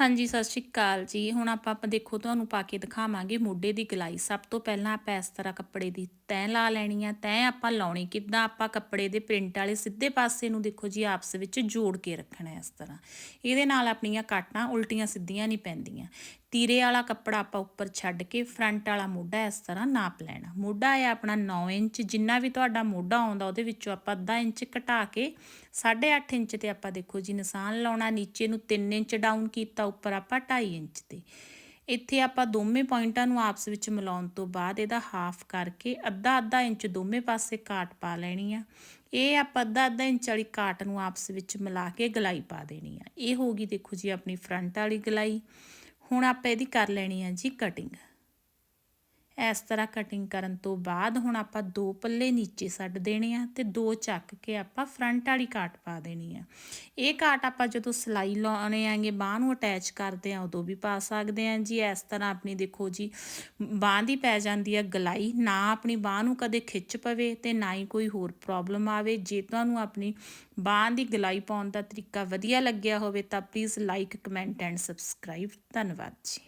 ਹਾਂਜੀ, ਸਤਿ ਸ਼੍ਰੀ ਅਕਾਲ ਜੀ। ਹੁਣ ਆਪਾਂ ਆਪਾਂ ਦੇਖੋ, ਤੁਹਾਨੂੰ ਪਾ ਕੇ ਦਿਖਾਵਾਂਗੇ ਮੋਢੇ ਦੀ ਗਲਾਈ। ਸਭ ਤੋਂ ਪਹਿਲਾਂ ਆਪਾਂ ਇਸ ਤਰ੍ਹਾਂ ਕੱਪੜੇ ਦੀ ਤੈਅ ਲਾ ਲੈਣੀ ਆ। ਤੈਅ ਆਪਾਂ ਲਾਉਣੀ ਕਿੱਦਾਂ? ਆਪਾਂ ਕੱਪੜੇ ਦੇ ਪ੍ਰਿੰਟ ਵਾਲੇ ਸਿੱਧੇ ਪਾਸੇ ਨੂੰ ਦੇਖੋ ਜੀ, ਆਪਸ ਵਿੱਚ ਜੋੜ ਕੇ ਰੱਖਣਾ ਇਸ ਤਰ੍ਹਾਂ। ਇਹਦੇ ਨਾਲ ਆਪਣੀਆਂ ਕਾਟਾਂ ਉਲਟੀਆਂ ਸਿੱਧੀਆਂ ਨਹੀਂ ਪੈਂਦੀਆਂ। ਤੀਰੇ ਵਾਲਾ ਕੱਪੜਾ ਆਪਾਂ ਉੱਪਰ ਛੱਡ ਕੇ ਫਰੰਟ ਵਾਲਾ ਮੋਢਾ ਇਸ ਤਰ੍ਹਾਂ ਨਾਪ ਲੈਣਾ। ਮੋਢਾ ਹੈ ਆਪਣਾ 9 ਇੰਚ, ਜਿੰਨਾ ਵੀ ਤੁਹਾਡਾ ਮੋਢਾ ਆਉਂਦਾ, ਉਹਦੇ ਵਿੱਚੋਂ ਆਪਾਂ ਅੱਧਾ ਇੰਚ ਘਟਾ ਕੇ 8.5 ਇੰਚ ਤੇ ਆਪਾਂ ਦੇਖੋ ਜੀ, ਨਿਸ਼ਾਨ ਲਾਉਣਾ। ਨੀਚੇ ਨੂੰ 3 ਇੰਚ ਡਾਊਨ ਕੀਤਾ ਉੱਪਰ ਆਪਾਂ 2.5 ਇੰਚ ਤੇ। ਇੱਥੇ ਆਪਾਂ ਦੋਵੇਂ ਪੁਆਇੰਟਾਂ ਨੂੰ ਆਪਸ ਵਿੱਚ ਮਿਲਾਉਣ ਤੋਂ ਬਾਅਦ ਇਹਦਾ ਹਾਫ ਕਰਕੇ ਅੱਧਾ ਅੱਧਾ ਇੰਚ ਦੋਵੇਂ ਪਾਸੇ ਕਾਟ ਪਾ ਲੈਣੀ ਆ। ਇਹ ਆਪਾਂ ਅੱਧਾ ਅੱਧਾ ਇੰਚ ਵਾਲੀ ਕਾਟ ਨੂੰ ਆਪਸ ਵਿੱਚ ਮਿਲਾ ਕੇ ਗਲਾਈ ਪਾ ਦੇਣੀ ਆ। ਇਹ ਹੋ ਗਈ ਦੇਖੋ ਜੀ ਆਪਣੀ ਫਰੰਟ ਵਾਲੀ ਗਲਾਈ। ਹੁਣ ਆਪਾਂ ਇਹਦੀ ਕਰ ਲੈਣੀ ਆ ਜੀ ਕਟਿੰਗ ਇਸ ਤਰ੍ਹਾਂ ਕਟਿੰਗ ਕਰਨ ਤੋਂ ਬਾਅਦ ਹੁਣ ਆਪਾਂ ਦੋ ਪੱਲੇ ਨੀਚੇ ਛੱਡ ਦੇਣੇ ਆ ਤੇ ਦੋ ਚੱਕ ਕੇ ਆਪਾਂ ਫਰੰਟ ਵਾਲੀ ਕਾਟ ਪਾ ਦੇਣੀ ਆ। ਇਹ ਕਾਟ ਆਪਾਂ ਜਦੋਂ ਸਲਾਈ ਲਾਉਣੇ ਆਂਗੇ, ਬਾਹ ਨੂੰ ਅਟੈਚ ਕਰਦੇ ਆ, ਉਦੋਂ ਵੀ ਪਾ ਸਕਦੇ ਆ ਜੀ। ਇਸ ਤਰ੍ਹਾਂ ਆਪਣੀ ਦੇਖੋ ਜੀ, ਬਾਹ ਦੀ ਪੈ ਜਾਂਦੀ ਆ ਗਲਾਈ, ਨਾ ਆਪਣੀ ਬਾਹ ਨੂੰ ਕਦੇ ਖਿੱਚ ਪਵੇ ਤੇ ਨਾ ਹੀ ਕੋਈ ਹੋਰ ਪ੍ਰੋਬਲਮ ਆਵੇ। ਜੇ ਤੁਹਾਨੂੰ ਆਪਣੀ ਬਾਹ ਦੀ ਗਲਾਈ ਪਾਉਣ ਦਾ ਤਰੀਕਾ ਵਧੀਆ ਲੱਗਿਆ ਹੋਵੇ ਤਾਂ please like comment and subscribe ਧੰਨਵਾਦ ਜੀ।